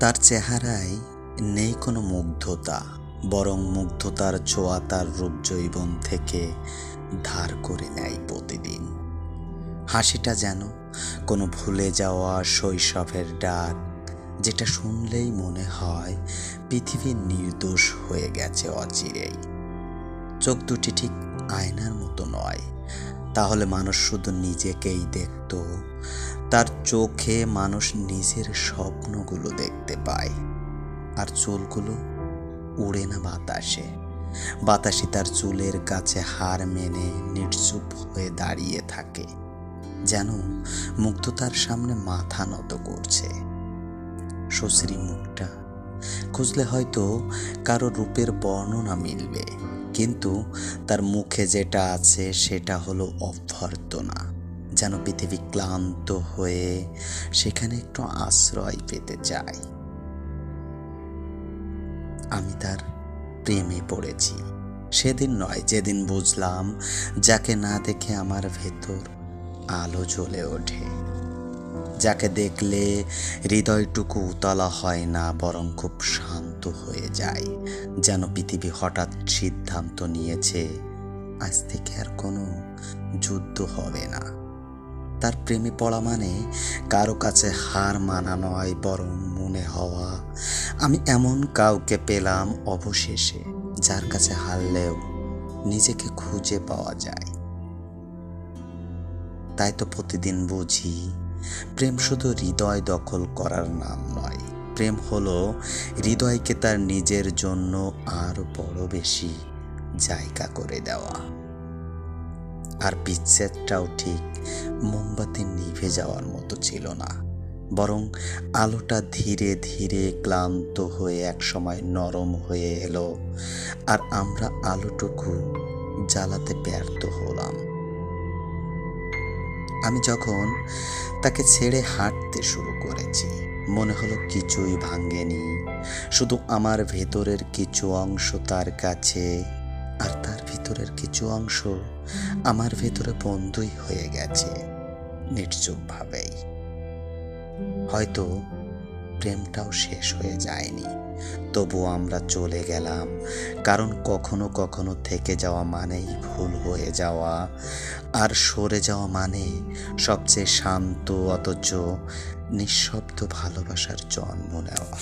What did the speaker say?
তার চেহারায় নেই কোনো মুগ্ধতা, বরং মুগ্ধতার ছোঁয়া তার রূপ জৈবন থেকে ধার করে নেয় প্রতিদিন। হাসিটা যেন কোনো ভুলে যাওয়া শৈশবের ডাক, যেটা শুনলেই মনে হয় পৃথিবী নির্দোষ হয়ে গেছে অচিরেই। চোখ দুটি ঠিক আয়নার মতো নয়, তাহলে মানুষ শুধু নিজেকেই দেখত তার চোখে মানুষ নিজের স্বপ্নগুলো দেখতে পায়। আর চুলগুলো উড়ে না বাতাসে। বাতাসে তার চুলের কাছে হার মেনে নির্চুপ হয়ে দাঁড়িয়ে থাকে। যেন মুগ্ধতার সামনে মাথা নত করছে। সুশ্রী মুখটা খুঁজলে হয়তো কারও রূপের বর্ণনা মিলবে। কিন্তু তার মুখে যেটা আছে সেটা হলো অভ্যর্থনা। যেন পৃথিবী ক্লান্ত হয়ে সেখানে একটু আশ্রয় পেতে চায় আমি তার প্রেমে পড়েছি। সেদিন নয়, যেদিন বুঝলাম যাকে না দেখে আমার ভেতর আলো জ্বলে ওঠে। যাকে দেখলে হৃদয়টুকু উতলা হয় না, বরং খুব শান্ত হয়ে যায়, যেন পৃথিবী হঠাৎ সিদ্ধান্ত নিয়েছে, আজ থেকে আর কোনো যুদ্ধ হবে না। তার প্রেমে পড়া মানে কারও কাছে হার মানা নয়, বরং মনে হওয়া। আমি এমন কাউকে পেলাম অবশেষে, যার কাছে হারলেও নিজেকে খুঁজে পাওয়া যায়। তাই তো প্রতিদিন বুঝি, প্রেম শুধু হৃদয় দখল করার নাম নয়। প্রেম হলো হৃদয়কে তার নিজের জন্য আরও বড় বেশি জায়গা করে দেওয়া। আর বিচ্ছেদটাও ঠিক মোমবাতি নিভে যাওয়ার মতো ছিল না। বরং আলোটা ধীরে ধীরে ক্লান্ত হয়ে একসময় নরম হয়ে এলো আর আমরা আলোটুকু জ্বালাতে ব্যর্থ হলাম। আমি যখন তাকে ছেড়ে হাঁটতে শুরু করেছি, মনে হলো কিছুই ভাঙ্গেনি শুধু আমার ভেতরের কিছু অংশ তার কাছে আর তার ভিতরের কিছু অংশ আমার ভেতরে বন্ধুই হয়ে গেছে নির্চুপভাবেই হয়তো প্রেমটাও শেষ হয়ে যায়নি তবুও আমরা চলে গেলাম, কারণ কখনো কখনো থেকে যাওয়া মানেই ভুল হয়ে যাওয়া, আর সরে যাওয়া মানে সবচেয়ে শান্ত, অথচ নিঃশব্দ ভালোবাসার জন্ম নেওয়া।